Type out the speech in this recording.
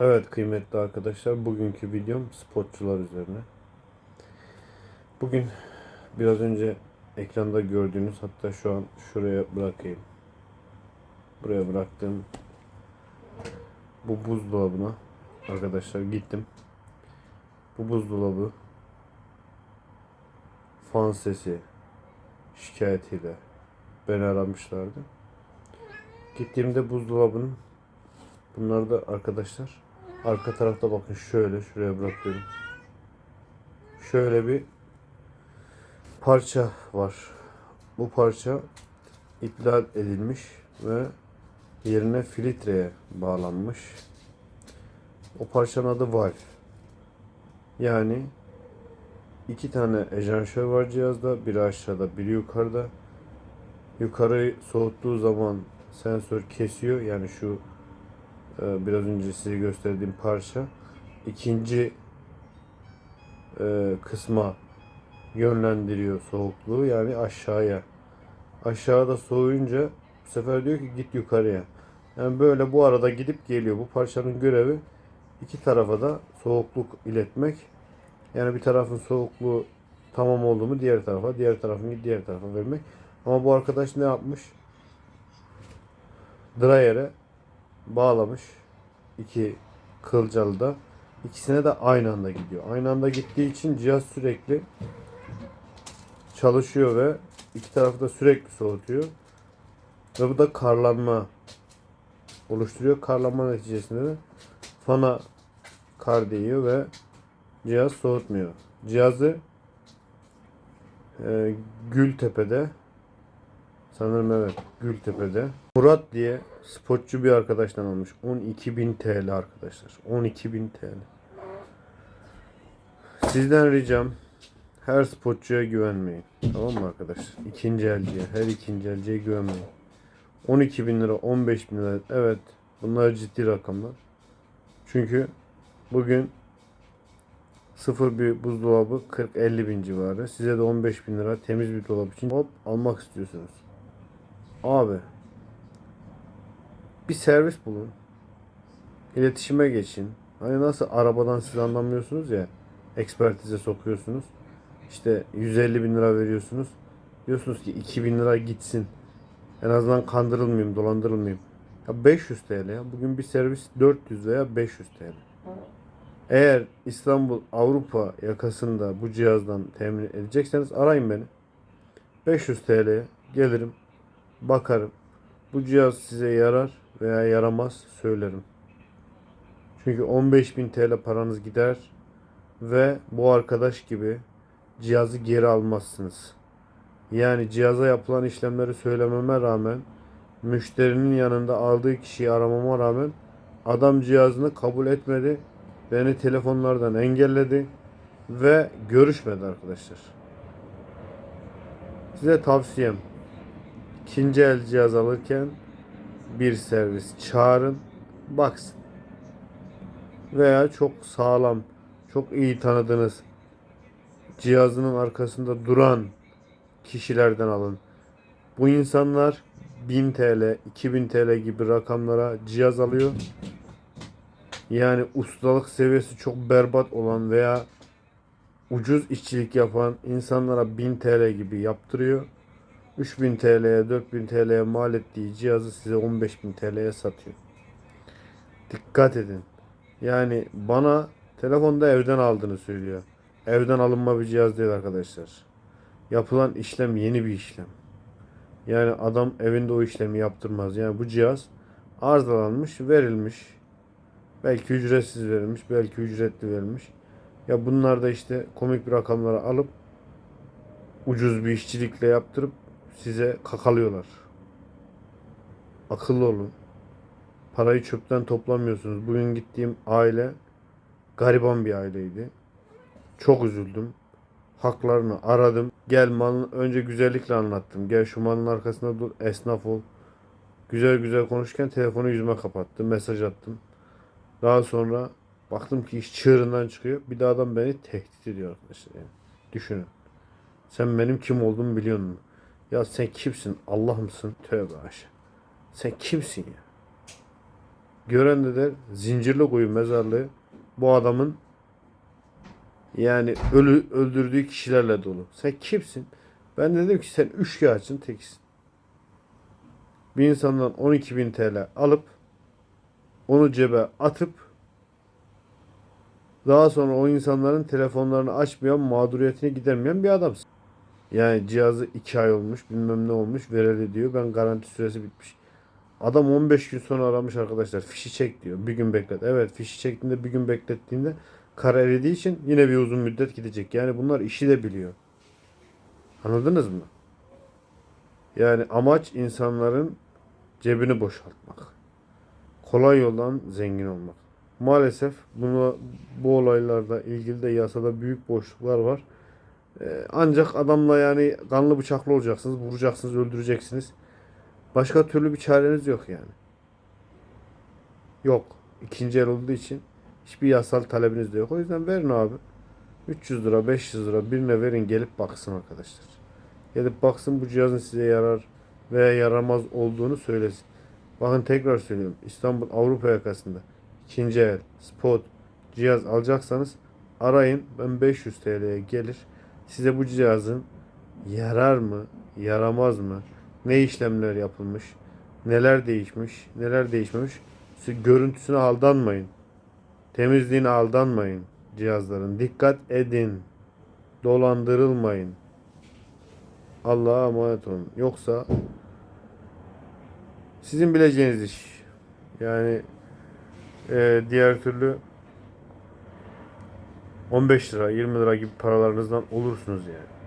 Evet kıymetli arkadaşlar bugünkü videom spotçular üzerine. Bugün biraz önce ekranda gördüğünüz hatta şu an şuraya bırakayım. Buraya bıraktığım bu buzdolabına arkadaşlar gittim. Bu buzdolabı fan sesi şikayetiyle beni aramışlardı. Gittiğimde buzdolabının Bunlar da arkadaşlar arka tarafta bakın şöyle şuraya bırakıyorum. Şöyle bir parça var. Bu parça iptal edilmiş ve yerine filtreye bağlanmış. O parçanın adı valve. Yani iki tane ejanşör var cihazda. Biri aşağıda, biri yukarıda. Yukarıyı soğuttuğu zaman sensör kesiyor. Yani şu biraz önce size gösterdiğim parça ikinci e, kısma yönlendiriyor soğukluğu yani aşağıya. Aşağıda soğuyunca bu sefer diyor ki git yukarıya. Yani böyle bu arada gidip geliyor. Bu parçanın görevi iki tarafa da soğukluk iletmek. Yani bir tarafın soğukluğu tamam oldu mu diğer tarafa, diğer tarafın diğer tarafa vermek. Ama bu arkadaş ne yapmış? Dryer'e bağlamış. iki kılcalı da. İkisine de aynı anda gidiyor. Aynı anda gittiği için cihaz sürekli çalışıyor ve iki tarafı da sürekli soğutuyor. Ve bu da karlanma oluşturuyor. Karlanma neticesinde de fana kar değiyor ve cihaz soğutmuyor. Cihazı e, Gültepe'de sanırım evet Gültepe'de Murat diye spotçu bir arkadaştan almış. 12.000 TL arkadaşlar. 12.000 TL. Sizden ricam her spotçuya güvenmeyin. Tamam mı arkadaşlar? İkinci elciye, her ikinci elciye güvenmeyin. 12 bin lira, 15 bin lira. Evet bunlar ciddi rakamlar. Çünkü bugün sıfır bir buzdolabı 40-50 bin civarı. Size de 15 bin lira temiz bir dolap için hop almak istiyorsunuz. Abi bir servis bulun. İletişime geçin. Hani nasıl arabadan siz anlamıyorsunuz ya ekspertize sokuyorsunuz. İşte 150 bin lira veriyorsunuz. Diyorsunuz ki 2000 lira gitsin. En azından kandırılmayayım, dolandırılmayayım. Ya 500 TL ya. Bugün bir servis 400 veya 500 TL. Eğer İstanbul Avrupa yakasında bu cihazdan temin edecekseniz arayın beni. 500 TL gelirim, bakarım. Bu cihaz size yarar veya yaramaz söylerim. Çünkü 15.000 TL paranız gider ve bu arkadaş gibi cihazı geri almazsınız. Yani cihaza yapılan işlemleri söylememe rağmen müşterinin yanında aldığı kişiyi aramama rağmen adam cihazını kabul etmedi. Beni telefonlardan engelledi ve görüşmedi arkadaşlar. Size tavsiyem ikinci el cihaz alırken bir servis çağırın baksın. Veya çok sağlam, çok iyi tanıdığınız cihazının arkasında duran kişilerden alın. Bu insanlar 1000 TL, 2000 TL gibi rakamlara cihaz alıyor. Yani ustalık seviyesi çok berbat olan veya ucuz işçilik yapan insanlara 1000 TL gibi yaptırıyor. 3000 TL'ye 4000 TL'ye mal ettiği cihazı size 15000 TL'ye satıyor. Dikkat edin. Yani bana telefonda evden aldığını söylüyor. Evden alınma bir cihaz değil arkadaşlar. Yapılan işlem yeni bir işlem. Yani adam evinde o işlemi yaptırmaz. Yani bu cihaz arızalanmış, verilmiş. Belki ücretsiz verilmiş, belki ücretli verilmiş. Ya bunlar da işte komik bir rakamlara alıp ucuz bir işçilikle yaptırıp size kakalıyorlar. Akıllı olun. Parayı çöpten toplamıyorsunuz. Bugün gittiğim aile gariban bir aileydi. Çok üzüldüm. Haklarını aradım. Gel malın önce güzellikle anlattım. Gel şu malın arkasında dur esnaf ol. Güzel güzel konuşurken telefonu yüzüme kapattı. Mesaj attım. Daha sonra baktım ki iş çığırından çıkıyor. Bir de adam beni tehdit ediyor arkadaşlar. Yani. Düşünün. Sen benim kim olduğumu biliyor musun? Ya sen kimsin? Allah mısın? Tövbe aşağı. Sen kimsin ya? Gören de der zincirli kuyu mezarlığı bu adamın yani ölü öldürdüğü kişilerle dolu. Sen kimsin? Ben de dedim ki sen üçkağıtçın teksin. Bir insandan 12.000 TL alıp onu cebe atıp daha sonra o insanların telefonlarını açmayan, mağduriyetini gidermeyen bir adamsın. Yani cihazı 2 ay olmuş, bilmem ne olmuş, vereli diyor. Ben garanti süresi bitmiş. Adam 15 gün sonra aramış arkadaşlar. Fişi çek diyor. Bir gün beklet. Evet fişi çektiğinde bir gün beklettiğinde kara eridiği için yine bir uzun müddet gidecek. Yani bunlar işi de biliyor. Anladınız mı? Yani amaç insanların cebini boşaltmak. Kolay yoldan zengin olmak. Maalesef bunu, bu olaylarda ilgili de yasada büyük boşluklar var. Ee, ancak adamla yani kanlı bıçaklı olacaksınız, vuracaksınız, öldüreceksiniz. Başka türlü bir çareniz yok yani. Yok. İkinci el olduğu için hiçbir yasal talebiniz de yok. O yüzden verin abi. 300 lira, 500 lira birine verin gelip baksın arkadaşlar. Gelip baksın bu cihazın size yarar veya yaramaz olduğunu söylesin. Bakın tekrar söylüyorum. İstanbul Avrupa yakasında ikinci el spot cihaz alacaksanız arayın. Ben 500 TL'ye gelir. Size bu cihazın yarar mı, yaramaz mı? Ne işlemler yapılmış? Neler değişmiş, neler değişmemiş? Siz görüntüsüne aldanmayın. Temizliğine aldanmayın cihazların. Dikkat edin. Dolandırılmayın. Allah'a emanet olun. Yoksa sizin bileceğiniz iş. Yani e, diğer türlü 15 lira 20 lira gibi paralarınızdan olursunuz yani.